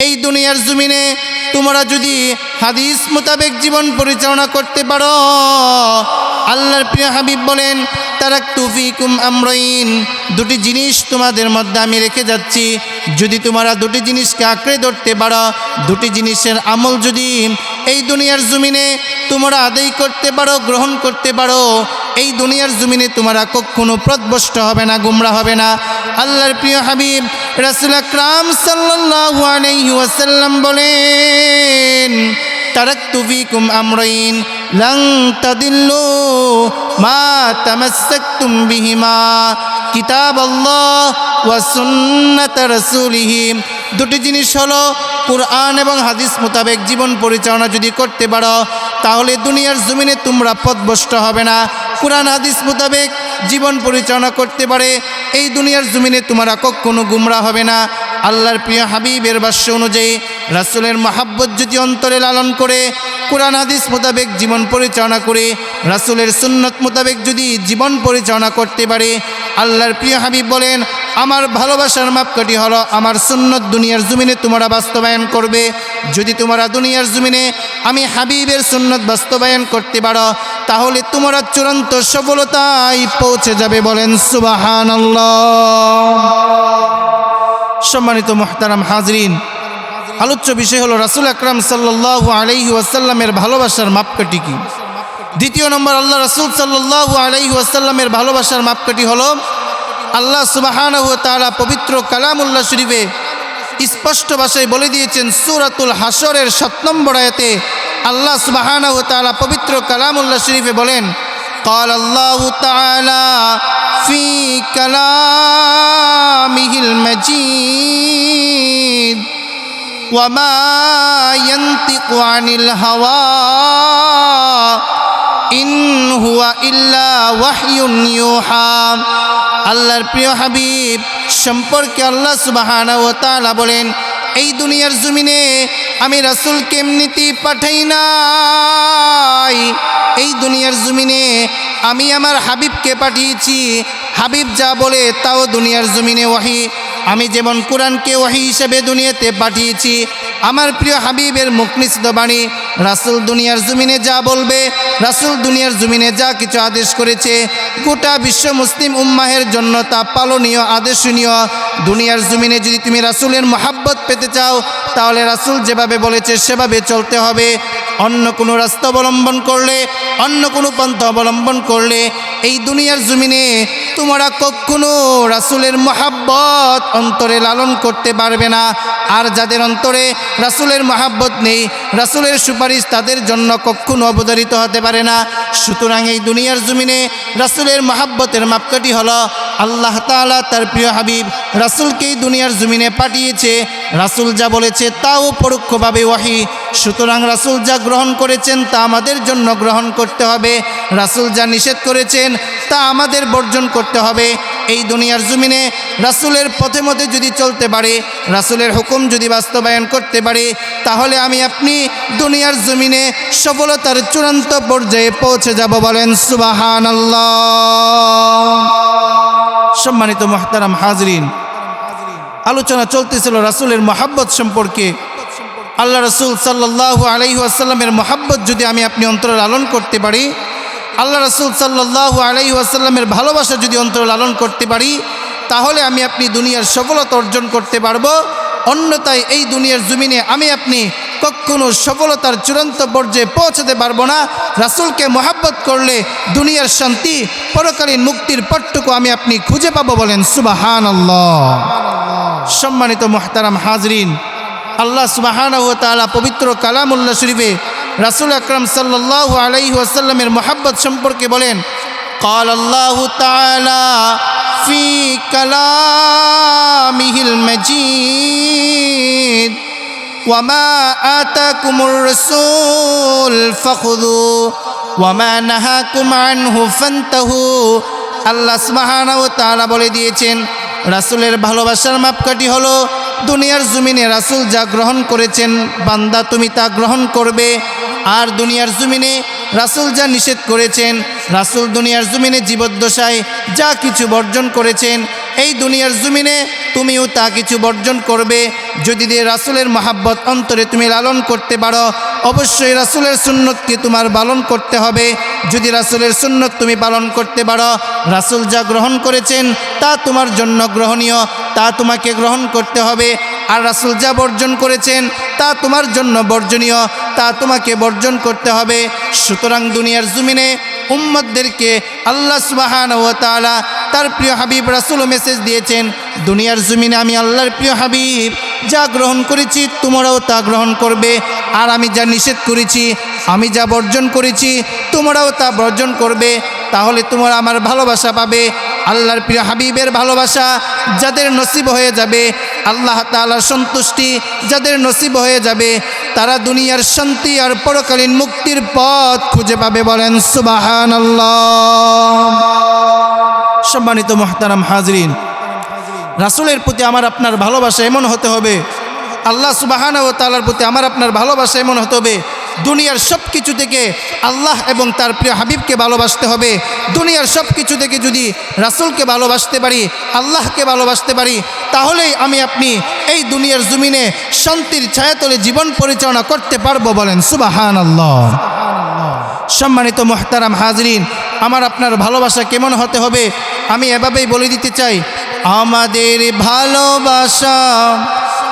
এই দুনিয়ার জমিনে তোমরা যদি হাদিস মোতাবেক জীবন পরিচালনা করতে পারো আল্লাহর প্রিয় হাবিব বলেন তারাক তুফিকুম আমরইন। দুটি জিনিস তোমাদের মধ্যে আমি রেখে যাচ্ছি। যদি তোমরা দুটি জিনিসকে আঁকড়ে ধরতে পারো, দুটি জিনিসের আমল যদি এই দুনিয়ার জমিনে তোমরা আদায় করতে পারো, গ্রহণ করতে পারো, এই দুনিয়ার জমিনে তোমরা কখনো প্রদবষ্ট হবে না, গুমরা হবে না। আল্লাহর প্রিয় হাবিব রাসুল আকরাম সাল্লাল্লাহু আলাইহি ওয়াসাল্লাম বলেন তারাক্তু ফিকুম লং তাদিল্লু মা তামাসসাকতুম বিহিমা। কিতাব আল্লাহ ওয়া দুটি জিনিস হলো, কোরআন এবং হাদিস মোতাবেক জীবন পরিচালনা যদি করতে পারো, তাহলে দুনিয়ার জমিনে তোমরা পথভ্রষ্ট হবে না। কোরআন, হাদিস মোতাবেক জীবন পরিচালনা করতে পারে, এই দুনিয়ার জমিনে তোমরা কখনো গুমরা হবে না। আল্লাহর প্রিয় হাবিবের বাস্য অনুযায়ী, রাসুলের মহাব্বত যদি অন্তরে লালন করে, কোরআন হাদিস মোতাবেক জীবন পরিচালনা করে, রাসুলের সুন্নত মোতাবেক যদি জীবন পরিচালনা করতে পারে, আল্লাহর প্রিয় হাবিব বলেন, আমার ভালোবাসার মাপকাঠি হলো আমার সুন্নত দুনিয়ার জমিনে তোমরা বাস্তবায়ন করবে। যদি তোমরা দুনিয়ার জমিনে আমি হাবিবের সুন্নত বাস্তবায়ন করতে পারো, তাহলে তোমরা চূড়ান্ত সফলতায় পৌঁছে যাবে বলেন সুবাহান সম্মানিত মোহতারাম হাজরিন, আলোচ্য বিষয় হলো রাসুল আকরাম সাল্লাহ আলাইহি ওয়াসাল্লামের ভালোবাসার মাপকাঠি কি? দ্বিতীয় নম্বর, আল্লাহ রাসুল সাল্লাহ আলাইহি ওয়াসাল্লামের ভালোবাসার মাপকাঠি হলো আল্লাহ সুবাহান তারা পবিত্র কালামুল্লাহ শরীফে স্পষ্ট ভাষায় বলে দিয়েছেন, সুরাতুল হাসরের সাত নম্বর আয়াতে আল্লাহ সুবাহান তারা পবিত্র কালামুল্লাহ শরীফে বলেন قال الله تعالى في كلامه المجيد وما ينطق عن الهوى ইন হুয়া ইল্লা ওয়াহয়ুন ইউহা আল্লাহর প্রিয় হাবিব সম্পর্কে আল্লাহ সুবহানাহু ওয়া তাআলা বলেন এই দুনিয়ার জমিনে আমি রাসূলকে এমনিতে পাঠাই নাই এই দুনিয়ার জমিনে আমি আমার হাবিবকে পাঠিয়েছি। হাবিব যা বলে তাও দুনিয়ার জমিনে ওয়াহি। আমি যেমন কোরআনকে ওয়াহি হিসেবে দুনিয়াতে পাঠিয়েছি, আমার প্রিয় হাবিবের মুখনিষিদ্ধ বাণী, রাসুল দুনিয়ার জমিনে যা বলবে, রাসুল দুনিয়ার জমিনে যা কিছু আদেশ করেছে, গোটা বিশ্ব মুসলিম উম্মাহের জন্য তা পালনীয় আদেশনীয় দুনিয়ার জমিনে যদি তুমি রাসুলের মহাব্বত পেতে চাও, তাহলে রাসুল যেভাবে বলেছে, সেভাবে চলতে হবে। অন্য কোনো রাস্তা অবলম্বন করলে, অন্য কোনো পন্থা অবলম্বন করলে, এই দুনিয়ার জমিনে তোমরা কখনো রাসুলের মহাব্বত অন্তরে লালন করতে পারবে না। আর যাদের অন্তরে রাসুলের মহাব্বত নেই, রাসুলের সুপারিশ তাদের জন্য কখনো অবতারিত হতে পারে না। সুতরাং এই দুনিয়ার জমিনে রাসুলের মহাব্বতের মাপকাঠি হলো আল্লাহ তাআলা তার প্রিয় হাবিব রাসুলকেই দুনিয়ার জমিনে পাঠিয়েছে। রাসুল যা বলেছে তাও পরোক্ষভাবে ওয়াহি। সুতরাং রাসুল যা গ্রহণ করেছেন তা আমাদের জন্য গ্রহণ করতে হবে। রাসুল যা নিষেধ করেছেন তা আমাদের বর্জন করতে হবে। এই দুনিয়ার জমিনে রাসুলের পথে মতে যদি চলতে পারে, রাসুলের হুকুম যদি বাস্তবায়ন করতে পারে, তাহলে আমি আপনি দুনিয়ার জমিনে সফলতার চূড়ান্ত পর্যায়ে পৌঁছে যাব বলেন সুবাহান সম্মানিত মোহতারাম হাজরিন, আলোচনা চলতেছিল রাসুলের মহাব্বত সম্পর্কে। আল্লাহ রসুল সাল্লাহ আলাইহি আসাল্লামের মহাব্বত যদি আমি আপনি অন্তর লালন করতে পারি, আল্লাহ রসুল সাল্লাহ আলাইহি আসাল্লামের ভালোবাসা যদি অন্তর লালন করতে পারি, তাহলে আমি আপনি দুনিয়ার সফলতা অর্জন করতে পারব। অন্যতায় এই দুনিয়ার জমিনে আমি আপনি কখনো সফলতার চূড়ান্ত পর্যায়ে পৌঁছাতে পারব না। রাসুলকে মহাব্বত করলে দুনিয়ার শান্তি পরকালীন মুক্তির পটটুকু আমি আপনি খুঁজে পাবো বলেন সুবাহান সম্মানিত মোহতারাম হাজরিন আল্লাহ সুবাহান ও তালা পবিত্র কালামুল্লাহ শরীফে রাসুল আকরম সাল্লাহ আলাইহি আসাল্লামের মোহাব্বত সম্পর্কে বলেন قال الله تعالى في كلامه المجيد وما آتاكم الرسول فخذوا وما نهاكم عنه فانتهوا আল্লাহ সুবহানাহু ওয়া তাআলা বলে দিয়েছেন রাসূলের ভালোবাসার মাপকাঠি হলো দুনিয়ার জমিনে রাসুল যা গ্রহণ করেছেন, বান্দা তুমি তা গ্রহণ করবে। আর দুনিয়ার জমিনে রাসুল যা নিষেধ করেছেন, রাসুল দুনিয়ার জমিনে জীবদ্দশায় যা কিছু বর্জন করেছেন, এই দুনিয়ার জমিনে তুমিও তা কিছু বর্জন করবে। যদি দিয়ে রাসুলের মহাব্বত অন্তরে তুমি লালন করতে পারো অবশ্যই রাসুলের সুন্নতকে তোমার পালন করতে হবে। যদি রাসুলের সুন্নত তুমি পালন করতে পারো, রাসুল যা গ্রহণ করেছেন তা তোমার জন্য গ্রহণীয়, তা তোমাকে গ্রহণ করতে হবে। আর রাসুল যা বর্জন করেছেন তা তোমার জন্য বর্জনীয়, তা তোমাকে বর্জন করতে হবে। সুতরাং দুনিয়ার জমিনে উম্মদদেরকে আল্লাহ সুবাহান ও তালা তার প্রিয় হাবিব রাসুল মেসেজ দিয়েছেন, দুনিয়ার জমিনে আমি আল্লাহর প্রিয় হাবিব, যা গ্রহণ করেছি তোমরাও তা গ্রহণ করবে। আর আমি যা নিষেধ করেছি, আমি যা বর্জন করেছি, তোমরাও তা বর্জন করবে, তাহলে তোমরা আমার ভালোবাসা পাবে। আল্লাহর প্রিয় হাবিবের ভালোবাসা যাদের নসিব হয়ে যাবে, আল্লাহ তাআলার সন্তুষ্টি যাদের নসিব হয়ে যাবে, তারা দুনিয়ার শান্তি আর পরকালীন মুক্তির পথ খুঁজে পাবে বলেন সুবাহান সম্মানিত মোহতারাম হাজরিন, রাসুলের প্রতি আমার আপনার ভালোবাসা এমন হতে হবে আল্লাহ সুবাহান ও তালার প্রতি আমার আপনার ভালোবাসা এমন হতে হবে, দুনিয়ার সব কিছু থেকে আল্লাহ এবং তার প্রিয় হাবিবকে ভালোবাসতে হবে, দুনিয়ার সব কিছু থেকে যদি রাসুলকে ভালোবাসতে পারি, আল্লাহকে ভালোবাসতে পারি, তাহলেই আমি আপনি এই দুনিয়ার জমিনে শান্তির ছায়াতলে জীবন পরিচালনা করতে পারব বলেন সুবাহান আল্লাহ সম্মানিত মোহতারাম হাজরিন, আমার আপনার ভালোবাসা কেমন হতে হবে, আমি এভাবেই বলে দিতে চাই, আমাদের ভালোবাসা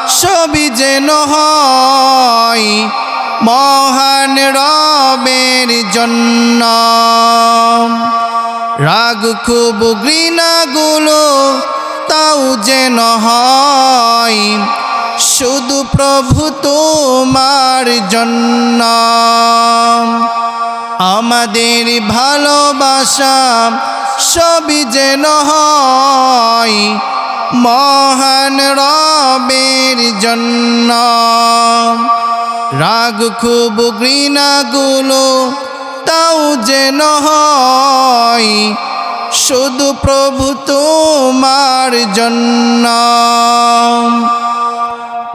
সবই যেন হয় মহান রবের জন্য। রাগ খুব ঘৃণাগুলো তাও যেন হয় শুধু প্রভু তোমার জন্য। আমাদের ভালোবাসা সবই যেন হয় মহান রবের জন্য। রাগ খুব ঘৃণাগুলো তাও যেন হয়, শুধু প্রভু তোমার জন্য।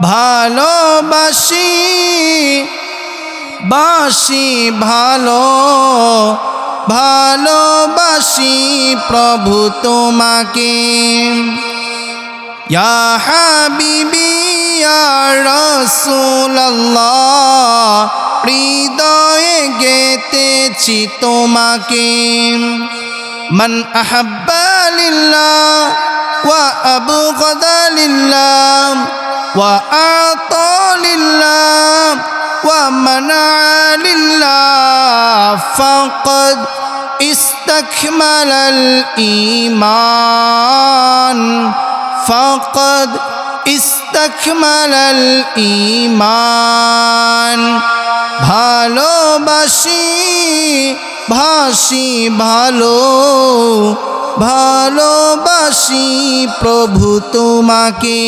ভালোবাসি, বাসি ভালো, ভালোবাসি প্রভু তোমাকে। ইয়া হাবিবি ইয়া রাসূলুল্লাহ হৃদয়ে গেতেছি তোমাকে মান আহাব্বা লিল্লাহ ওয়া আবগাদা লিল্লাহ ওয়া আতা লিল্লাহ ومنع لله فقد استكمل الإيمان فقد استكمل الإيمان ভালোবাসি ভাসি ভালো ভালোবাসি প্রভু তোমাকে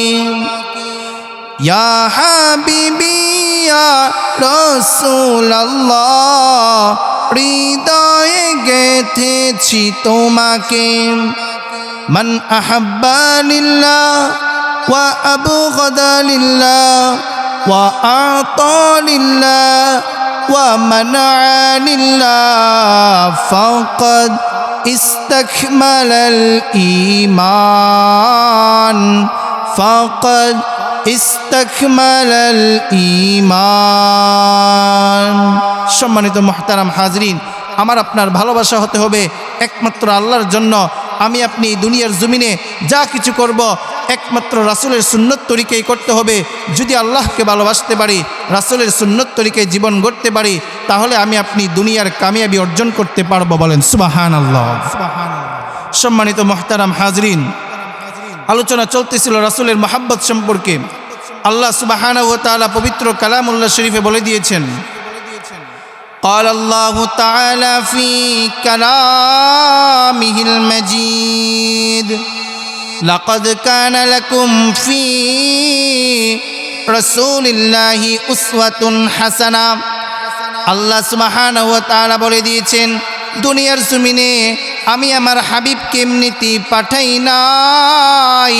ইয়া হাবিবি ইয়া রাসূলুল্লাহ হৃদয়ে গেথেছি তোমাকে মান আহাব্বা লিল্লাহ ওয়া আবগাদা লিল্লাহ ওয়া আতা লিল্লাহ ওয়া মানা লিল্লাহ ফাকাদ استكمل الإيمان فقد ইস্তাকমাল ইমান সম্মানিত মহতারাম হাজরিন আমার আপনার ভালোবাসা হতে হবে একমাত্র আল্লাহর জন্য আমি আপনি দুনিয়ার জমিনে যা কিছু করব, একমাত্র রাসুলের সুন্নত তরিকেই করতে হবে। যদি আল্লাহকে ভালোবাসতে পারি, রাসুলের সুন্নত তরিকায় জীবন গড়তে পারি, তাহলে আমি আপনি দুনিয়ার কামিয়াবি অর্জন করতে পারব বলেন। সুবাহান আল্লাহ সম্মানিত মহতারাম হাজরিন, আলোচনা চলতেছিল রাসুলের মহাব্বত সম্পর্কে। আল্লাহ সুবাহানা ও তালা পবিত্র কালামুল্লাহ শরীফে বলে দিয়েছেন قال الله تعالى في كلامه المجيد لقد كان لكم في رسول الله أسوة حسنة আল্লাহ সুবাহান ও তালা বলে দিয়েছেন দুনিয়ার জমিনে আমি আমার হাবিবকে এমনিতে পাঠাই নাই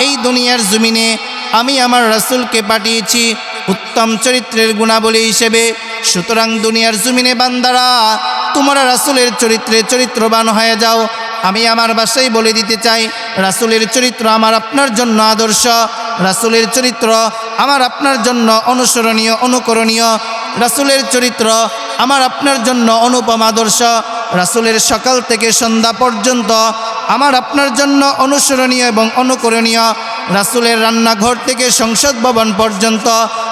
এই দুনিয়ার জমিনে আমি আমার রাসুলকে পাঠিয়েছি উত্তম চরিত্রের গুণাবলী হিসেবে সুতরাং দুনিয়ার জুমিনে বান্দারা, তোমরা রাসুলের চরিত্রে চরিত্রবান হয়ে যাও। আমি আমার বাসায় বলে দিতে চাই, রাসুলের চরিত্র আমার আপনার জন্য আদর্শ। রাসুলের চরিত্র আমার আপনার জন্য অনুসরণীয়, অনুকরণীয়। রাসুলের চরিত্র আমার আপনার জন্য অনুপম আদর্শ। রাসুলের সকাল থেকে সন্ধ্যা পর্যন্ত আমার আপনার জন্য অনুসরণীয় এবং অনুকরণীয়। রাসুলের রান্নাঘর থেকে সংসদ ভবন পর্যন্ত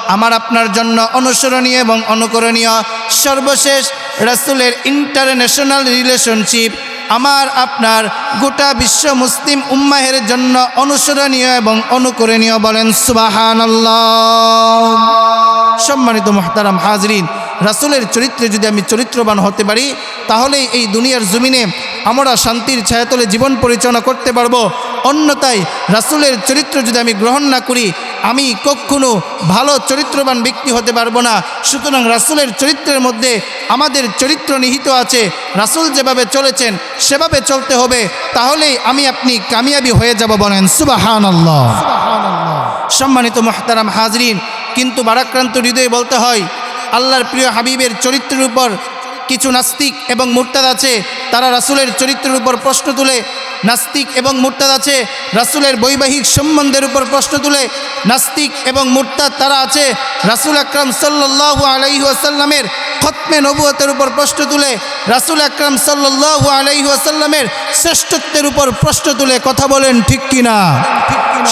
আমার আপনার জন্য অনুসরণীয় এবং অনুকরণীয় সর্বশেষ রাসুলের ইন্টারন্যাশনাল রিলেশনশিপ আমার আপনার গোটা বিশ্ব মুসলিম উম্মাহের জন্য অনুসরণীয় এবং অনুকরণীয় বলেন সুবাহান সম্মানিত মহতারাম হাজরিন, রাসুলের চরিত্রে যদি আমি চরিত্রবান হতে পারি তাহলেই এই দুনিয়ার জমিনে আমরা শান্তির ছায়াতলে জীবন পরিচালনা করতে পারব। অন্যতায় রাসুলের চরিত্র যদি আমি গ্রহণ না করি, আমি কখনো ভালো চরিত্রবান ব্যক্তি হতে পারব না। সুতরাং রাসুলের চরিত্রের মধ্যে আমাদের চরিত্র নিহিত আছে। রাসুল যেভাবে চলেছেন, সেভাবে চলতে হবে। তাহলেই আমি আপনি কামিয়াবি হয়ে যাব বলেন। সুবাহান আল্লাহ সম্মানিত মহতারাম হাজরিন, কিন্তু বারাক্রান্ত হৃদয়ে বলতে হয়, আল্লাহর প্রিয় হাবিবের চরিত্রের উপর কিছু নাস্তিক এবং মুরতাদ আছে তারা রাসুলের চরিত্রের উপর প্রশ্ন তুলে। নাস্তিক এবং মুরতাদ আছে রাসুলের বৈবাহিক সম্বন্ধের উপর প্রশ্ন তুলে। নাস্তিক এবং মুরতাদ তারা আছে রাসুল আকরাম সাল্লাহু আলাইহু আসাল্লামের খতমে নবুয়তের উপর প্রশ্ন তুলে। রাসুল আকরাম সাল্লাহু আলাইহু আসাল্লামের শ্রেষ্ঠত্বের উপর প্রশ্ন তুলে। কথা বলেন ঠিক কিনা?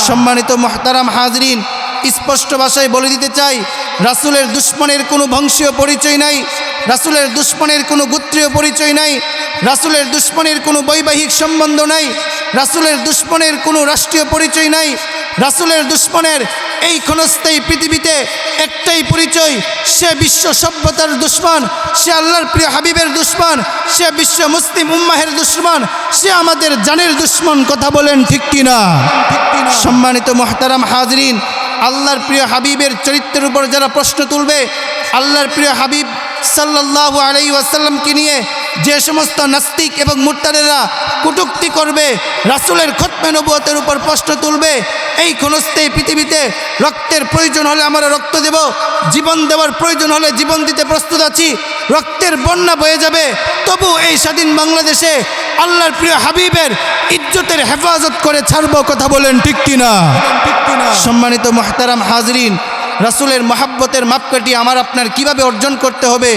সম্মানিত মহতারাম হাজরিন স্পষ্ট ভাষায় বলে দিতে চাই রাসুলের দুশ্মনের কোনো বংশীয় পরিচয় নাই রাসুলের দুশ্মনের কোনো গোত্রীয় পরিচয় নাই রাসুলের দুশ্মনের কোনো বৈবাহিক সম্বন্ধ নাই রাসুলের দুশ্মনের কোনো রাষ্ট্রীয় পরিচয় নাই রাসুলের দুশ্মনের এই ক্ষণস্থায়ী পৃথিবীতে একটাই পরিচয় সে বিশ্ব সভ্যতার দুশ্মন সে আল্লাহর প্রিয় হাবিবের দুশ্মন সে বিশ্ব মুসলিম উম্মাহের দুশ্মন সে আমাদের জানের দুশ্মন কথা বলেন ঠিক কিনা? সম্মানিত মহতারাম হাজরিন আল্লাহর প্রিয় হাবিবের চরিত্রের উপর যারা প্রশ্ন তুলবে আল্লাহর প্রিয় হাবিব সাল্লাহ আলাই ওয়াসাল্লামকে নিয়ে যে সমস্ত নাস্তিক এবং মুরতাদেরা কুটুক্তি করবে রাসুলের খতমে নবুয়তের উপর প্রশ্ন তুলবে এই ক্ষণস্তে পৃথিবীতে রক্তের প্রয়োজন হলে আমরা রক্ত দেব জীবন দেওয়ার প্রয়োজন হলে জীবন দিতে প্রস্তুত আছি রক্তের বন্যা বয়ে যাবে তবু এই স্বাধীন বাংলাদেশে আল্লাহর প্রিয় হাবিবের ইজ্জতের হেফাজত করে ছাড়ব কথা বলেন ঠিক কিনা? সম্মানিত মহতারাম হাজরিন রাসুলের মহাব্বতের মাপকাটি আমার আপনার কীভাবে অর্জন করতে হবে?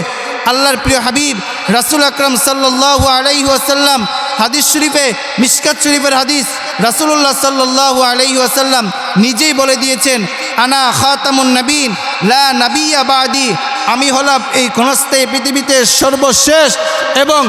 আল্লাহর প্রিয় হাবিব, রাসুল আকরম সাল্লু আলাইহি আসাল্লাম হাদিস শরীফে মিসকাত শরীফের হাদিস রাসুল্লাহ সাল্লু আলাইহি আসাল্লাম নিজেই বলে দিয়েছেন, আনা খাতামুন নবীন, লা নবিয়া বাদি আমি হলাম এই ক্ষণস্থায়ী পৃথিবীতে সর্বশেষ এবং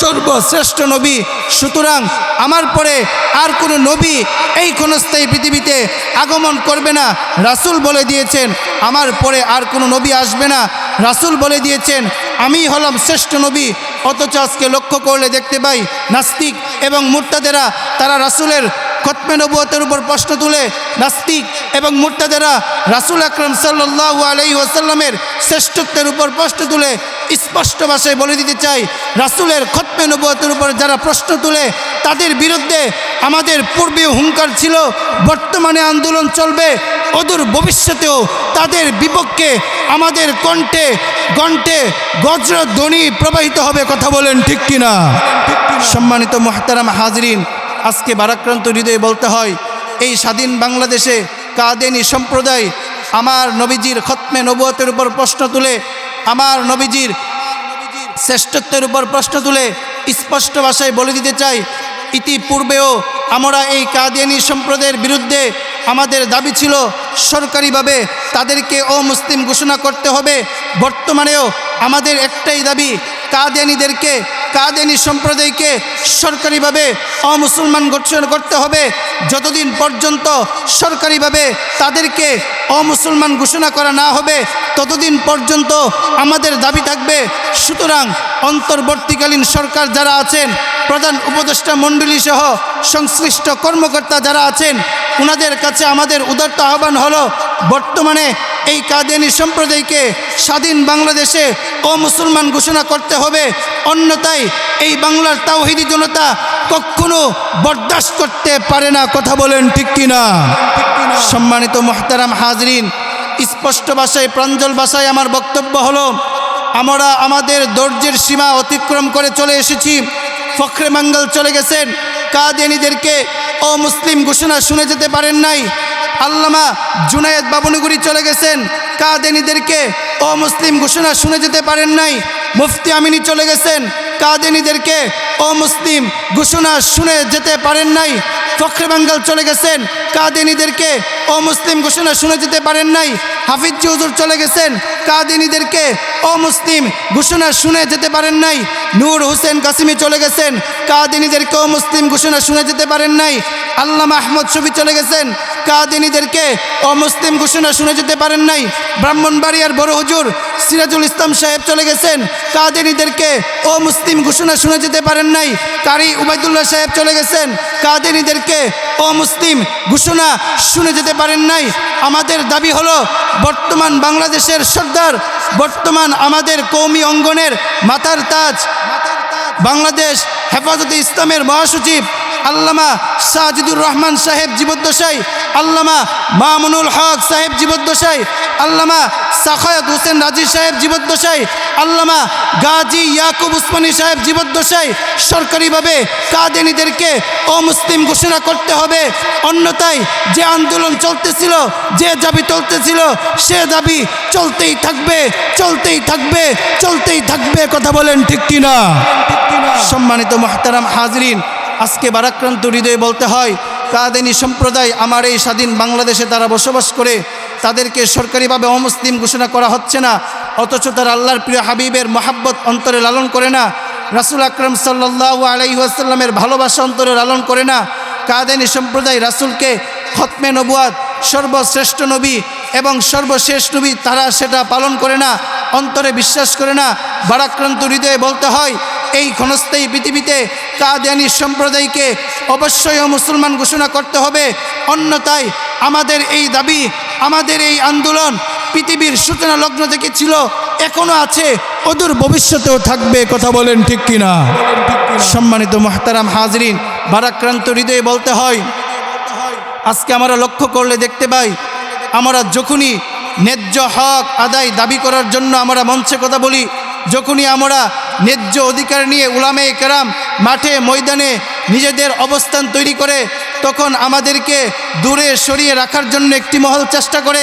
সর্বশ্রেষ্ঠ নবী। সুতরাং আমার পরে আর কোনো নবী এই ক্ষণস্থায়ী পৃথিবীতে আগমন করবে না। রাসুল বলে দিয়েছেন, আমার পরে আর কোনো নবী আসবে না। রাসুল বলে দিয়েছেন, আমি হলাম শ্রেষ্ঠ নবী, অথচ আজকে লক্ষ্য করলে দেখতে পাই নাস্তিক এবং মুরতাদেরা, তারা রাসুলের খতমে নবুয়তের উপর প্রশ্ন তুলে নাস্তিক এবং মুর্তাদেরা রাসুল আকরম সাল্লাহ আলাই ওয়াসাল্লামের শ্রেষ্ঠত্বের উপর প্রশ্ন তুলে স্পষ্ট ভাষায় বলে দিতে চাই রাসুলের খতমে নবুয়তের উপর যারা প্রশ্ন তুলে তাদের বিরুদ্ধে আমাদের পূর্বে হুঙ্কার ছিল বর্তমানে আন্দোলন চলবে অদূর ভবিষ্যতেও তাদের বিপক্ষে আমাদের কণ্ঠে গণ্ঠে বজ্রধ্বনি প্রবাহিত হবে কথা বলেন ঠিক কিনা? সম্মানিত মহতারাম হাজরিন আজকে বারাক্রান্ত হৃদয়ে বলতে হয়, এই স্বাধীন বাংলাদেশে কাদেনি সম্প্রদায় আমার নবীজির খতমে নবুয়তের উপর প্রশ্ন তুলে, আমার নবীজির শ্রেষ্ঠত্বের উপর প্রশ্ন তুলে স্পষ্ট ভাষায় বলে দিতে চাই, ইতিপূর্বেও আমরা এই কাদিয়ানি সম্প্রদায়ের বিরুদ্ধে আমাদের দাবি ছিল সরকারিভাবে তাদেরকে অমুসলিম ঘোষণা করতে হবে। বর্তমানেও আমাদের একটাই দাবি কাদিয়ানিদেরকে কাদিয়ানি সম্প্রদায়কে সরকারিভাবে অমুসলমান ঘোষণা করতে হবে। যতদিন পর্যন্ত সরকারিভাবে তাদেরকে অমুসলমান ঘোষণা করা না হবে, ততদিন পর্যন্ত আমাদের দাবি থাকবে, সুতরাং অন্তর্বর্তীকালীন সরকার যারা আছেন, প্রধান উপদেষ্টা মণ্ডলী সহ সংশ্লিষ্ট কর্মকর্তা যারা আছেন ওনাদের কাছে আমাদের উদার্ত আহ্বান হলো, বর্তমানে এই কাদিয়ানি সম্প্রদায়কে স্বাধীন বাংলাদেশে ও মুসলমান ঘোষণা করতে হবে। অন্যথায় এই বাংলার তাওহিদি জনতা কখনো বরদাস্ত করতে পারে না। কথা বলেন ঠিক কিনা? সম্মানিত মোহতারাম হাজরিন, স্পষ্ট ভাষায়, প্রাঞ্জল ভাষায় আমার বক্তব্য হলো, আমরা আমাদের ধৈর্যের সীমা অতিক্রম করে চলে এসেছি। ফখরে মঙ্গল চলে গেছেন। কাদিয়ানিদেরকে ও মুসলিম ঘোষণা শুনে যেতে পারেন নাই। আল্লামা জুনায়েদ বাবনগুরি চলে গেছেন। কাদেনিদেরকে ও মুসলিম ঘোষণা শুনে যেতে পারেন নাই। মুফতি আমিনী চলে গেছেন। কাদেনিদেরকে ও মুসলিম ঘোষণা শুনে যেতে পারেন নাই। ফখরে বাঙ্গাল চলে গেছেন। কাদেনিদেরকে ও মুসলিম ঘোষণা শুনে যেতে পারেন নাই। হাফিজ চৌধুর চলে গেছেন। কাদিনীদেরকে ও মুসলিম ঘোষণা শুনে যেতে পারেন নাই। নূর হোসেন কাসিমি চলে গেছেন। কাদিনীদেরকে ও মুসলিম ঘোষণা শুনে যেতে পারেন নাই। আল্লামা আহমদ শফি চলে গেছেন। কাদিনীদেরকে ও মুসলিম ঘোষণা শুনে যেতে পারেন নাই। ব্রাহ্মণবাড়িয়ার বড় হুজুর সিরাজুল ইসলাম সাহেব চলে গেছেন। কাদিনীদেরকে ও মুসলিম ঘোষণা শুনে যেতে পারেন নাই। কারি উবায়দুল্লাহ সাহেব চলে গেছেন। কাদিনীদেরকে ও মুসলিম ঘোষণা শুনে যেতে পারেন নাই। আমাদের দাবি হলো, বর্তমান বাংলাদেশের সর্দার, বর্তমান আমাদের কৌমি অঙ্গনের মাথার তাজ। বাংলাদেশ হেফাজতে ইসলামের মহাসচিব আল্লামা সাজিদুর রহমান সাহেব জীবদ্দশাই আল্লামা মামুনুল হক সাহেব জীবদ্দশাই আল্লামা সাখায়ত হোসেন রাজি সাহেব জীবদ্দশাই আল্লামা গাজী ইয়াকুব উসমানী সাহেব জীবদ্দশাই সরকারিভাবে কাদেনিদেরকে অমুসলিম ঘোষণা করতে হবে। অন্যথায় যে আন্দোলন চলতেছিল, যে দাবি চলতেছিল, সে দাবি চলতেই থাকবে চলতেই থাকবে চলতেই থাকবে। কথা বলেন ঠিক কিনা? সম্মানিত মহতারাম হাজরিন আজকে বারাক্রান্ত হৃদয়ে বলতে হয়, কাদেনী সম্প্রদায় আমার এই স্বাধীন বাংলাদেশে তারা বসবাস করে, তাদেরকে সরকারিভাবে অমুসলিম ঘোষণা করা হচ্ছে না, অথচ তারা আল্লাহর প্রিয় হাবিবের মহাব্বত অন্তরে লালন করে না, রাসুল আকরম সাল্লাহ আলাইসাল্লামের ভালোবাসা অন্তরে লালন করে না, কাদেনী সম্প্রদায় রাসুলকে খতমে নবুয়াদ, সর্বশ্রেষ্ঠ নবী এবং সর্বশেষ নবী তারা সেটা পালন করে না, অন্তরে বিশ্বাস করে না, বারাক্রান্ত হৃদয়ে বলতে হয় এই ক্ষণস্থায়ী পৃথিবীতে কাদিয়ানি সম্প্রদায়কে অবশ্যই মুসলমান ঘোষণা করতে হবে। অন্যথায় আমাদের এই দাবি, আমাদের এই আন্দোলন পৃথিবীর সূচনা লগ্ন থেকে ছিল, এখনও আছে, অদূর ভবিষ্যতেও থাকবে, কথা বলেন ঠিক কিনা? সম্মানিত মহতারাম হাজরিন ভারাক্রান্ত হৃদয়ে বলতে হয়, আজকে আমরা লক্ষ্য করলে দেখতে পাই, আমরা যখনই ন্যায্য হক আদায় দাবি করার জন্য আমরা মঞ্চে কথা বলি যখনই আমরা ন্যায্য অধিকার নিয়ে উলামে কেরাম মাঠে, ময়দানে নিজেদের অবস্থান তৈরি করে, তখন আমাদেরকে দূরে সরিয়ে রাখার জন্য একটি মহল চেষ্টা করে,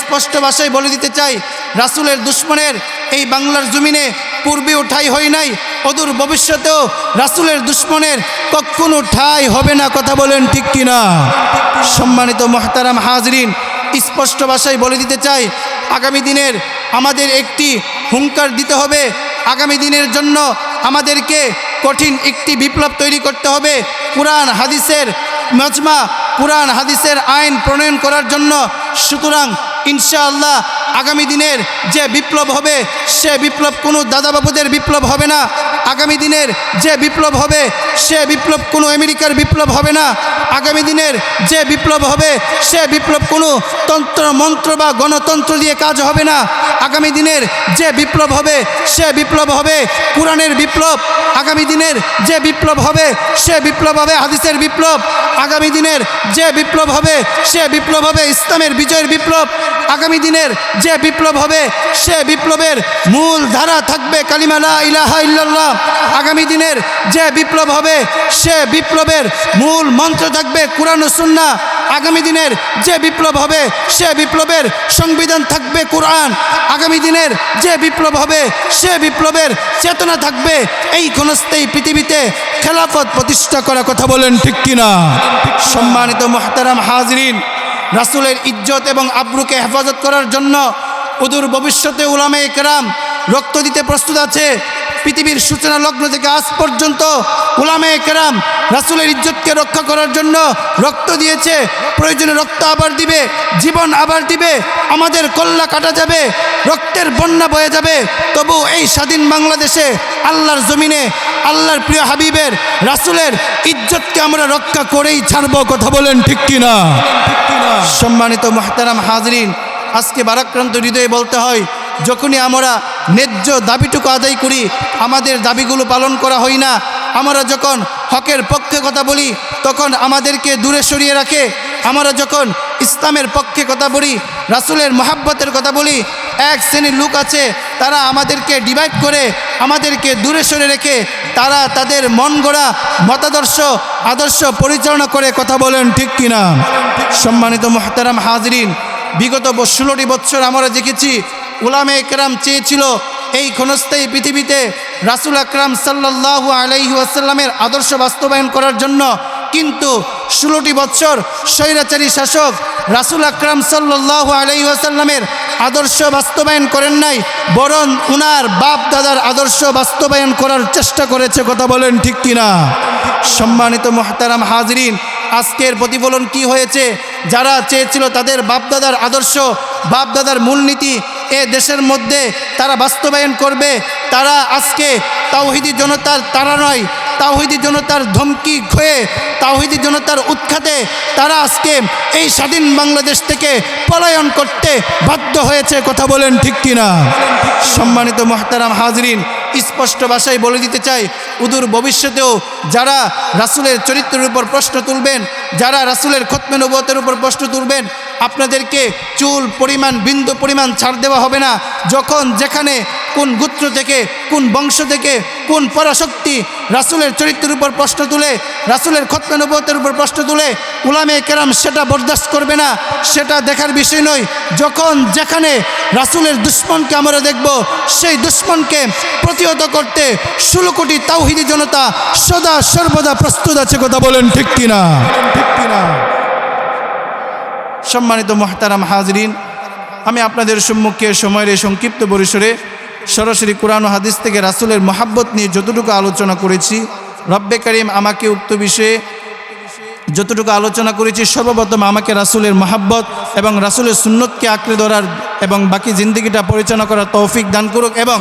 স্পষ্ট ভাষায় বলে দিতে চাই, রাসুলের দুশ্মনের এই বাংলার জমিনে পূর্বেও ঠাই হয় নাই, অদূর ভবিষ্যতেও রাসুলের দুশ্মনের কখনো ঠাই হবে না, কথা বলেন ঠিক কিনা? সম্মানিত মহতারাম হাজরিন, স্পষ্ট ভাষায় বলে দিতে চাই, আগামী দিনের আমাদের একটি হুঙ্কার দিতে হবে। আগামী দিনের জন্য আমাদেরকে কঠিন একটি বিপ্লব তৈরি করতে হবে। কোরআন, হাদিসের মজমা, কোরআন, হাদিসের আইন প্রণয়ন করার জন্য। সুতরাং ইনশাআল্লাহ আগামী দিনের যে বিপ্লব হবে, সে বিপ্লব কোনো দাদাবাবুদের বিপ্লব হবে না। আগামী দিনের যে বিপ্লব হবে, সে বিপ্লব কোনো আমেরিকার বিপ্লব হবে না। আগামী দিনের যে বিপ্লব হবে, সে বিপ্লব কোনো তন্ত্র, মন্ত্র বা গণতন্ত্র দিয়ে কাজ হবে না। আগামী দিনের যে বিপ্লব হবে, সে বিপ্লব হবে কোরআনের বিপ্লব। আগামী দিনের যে বিপ্লব হবে, সে বিপ্লব হবে হাদিসের বিপ্লব। আগামী দিনের যে বিপ্লব হবে, সে বিপ্লব হবে ইসলামের বিজয়ের বিপ্লব। আগামী দিনের যে বিপ্লব হবে, সে বিপ্লবের মূল ধারা থাকবে কালিমালা ইলাহা ইল্লাল্লাহ। আগামী দিনের যে বিপ্লব হবে, সে বিপ্লবের মূল মন্ত্র থাকবে কোরআন সুন্না আগামী দিনের যে বিপ্লব হবে, সে বিপ্লবের সংবিধান থাকবে কোরআন। আগামী দিনের যে বিপ্লব হবে, সে বিপ্লবের চেতনা থাকবে। এই ক্ষণস্থায়ী পৃথিবীতে খেলাফত প্রতিষ্ঠা করার কথা বলেন ঠিক কিনা? সম্মানিত মহতারাম হাজরিন রাসুলের ইজ্জত এবং আব্রুকে হেফাজত করার জন্য অদূর ভবিষ্যতে উলামে একরাম রক্ত দিতে প্রস্তুত আছে। পৃথিবীর সূচনা লগ্ন থেকে আজ পর্যন্ত উলামে কেরাম রাসুলের ইজ্জতকে রক্ষা করার জন্য রক্ত দিয়েছে। প্রয়োজনে রক্ত আবার দিবে, জীবন আবার দিবে, আমাদের কল্লা কাটা যাবে, রক্তের বন্যা বয়ে যাবে। তবু এই স্বাধীন বাংলাদেশে আল্লাহর জমিনে, আল্লাহর প্রিয় হাবিবের, রাসুলের ইজ্জতকে আমরা রক্ষা করেই ছাড়বো, কথা বলেন ঠিক কিনা? সম্মানিত মহতারাম হাজরিন, আজকে বারাক্রান্ত হৃদয়ে বলতে হয়, যখনই আমরা ন্যায্য দাবিটুকু আদায় করি। আমাদের দাবিগুলো পালন করা হয় না। আমরা যখন হকের পক্ষে কথা বলি, তখন আমাদেরকে দূরে সরিয়ে রাখে। আমরা যখন ইসলামের পক্ষে কথা বলি, রাসুলের মহাব্বতের কথা বলি, এক শ্রেণির লোক আছে, তারা আমাদেরকে ডিভাইড করে, আমাদেরকে দূরে সরে রেখে, তারা তাদের মন গড়া, মতাদর্শ, আদর্শ পরিচালনা করে কথা বলেন ঠিক কিনা? সম্মানিত মহতারাম হাজরিন, বিগত ষোলোটি বছর আমরা দেখেছি উলামে একরাম চেয়েছিল এই ক্ষণস্থায়ী পৃথিবীতে রাসুল আকরাম সাল্লাহ আলাইহি আসাল্লামের আদর্শ বাস্তবায়ন করার জন্য কিন্তু ষোলোটি বছর স্বৈরাচারী শাসক রাসুল আকরাম সাল্লাহ আলাইহি আসাল্লামের আদর্শ বাস্তবায়ন করেন নাই, বরং উনার বাপ দাদার আদর্শ বাস্তবায়ন করার চেষ্টা করেছে, কথা বলেন ঠিক কিনা? সম্মানিত মহতারাম হাজরিন, আজকের প্রতিফলন কি হয়েছে? যারা চেয়েছিল তাদের বাপদাদার আদর্শ, বাপদাদার মূলনীতি এ দেশের মধ্যে তারা বাস্তবায়ন করবে, তারা আজকে তাওহিদি জনতার তারা নয়, তাওহিদি জনতার ধমকি হয়ে তাওহিদি জনতার উৎখাতে তারা আজকে এই স্বাধীন বাংলাদেশ থেকে পলায়ন করতে বাধ্য হয়েছে, কথা বলেন ঠিক কিনা? সম্মানিত মহতারাম হাজরিন, স্পষ্ট ভাষায় বলে দিতে চাই, উদূর ভবিষ্যতেও যারা রাসুলের চরিত্রের উপর প্রশ্ন তুলবেন, যারা রাসুলের খতমে নবতের উপর প্রশ্ন তুলবেন আপনাদেরকে চুল পরিমাণ, বিন্দু পরিমাণ ছাড় দেওয়া হবে না। যখন যেখানে কোন গোত্র থেকে, কোন বংশ থেকে, কোন পরাশক্তি রাসুলের চরিত্রের উপর প্রশ্ন তুলে, রাসুলের খতমে নবতের উপর প্রশ্ন তুলে উলামে কেরাম সেটা বরদাস্ত করবে না। সেটা দেখার বিষয় নয়। যখন যেখানে রাসুলের দুশ্মনকে আমরা দেখব, সেই দুশ্মনকে প্রতিহত করতে ষোলো কোটি তাওহিদি জনতা সদা সর্বদা প্রস্তুত আছে। কথা বলেন ঠিক কিনা? ঠিক কিনা? সম্মানিত মহতারাম হাজরিন, আমি আপনাদের সম্মুখে সময়ের সংক্ষিপ্ত পরিসরে সরাসরি কোরআন হাদিস থেকে রাসুলের মহাব্বত নিয়ে যতটুকু আলোচনা করেছি, রব্বে করিম আমাকে উক্ত বিষয়ে যতটুকু আলোচনা করেছি, সর্বপ্রথম আমাকে রাসুলের মহাব্বত এবং রাসুলের সুন্নতকে আঁকড়ে ধরার এবং বাকি জিন্দগিটা পরিচালনা করার তৌফিক দান করুক এবং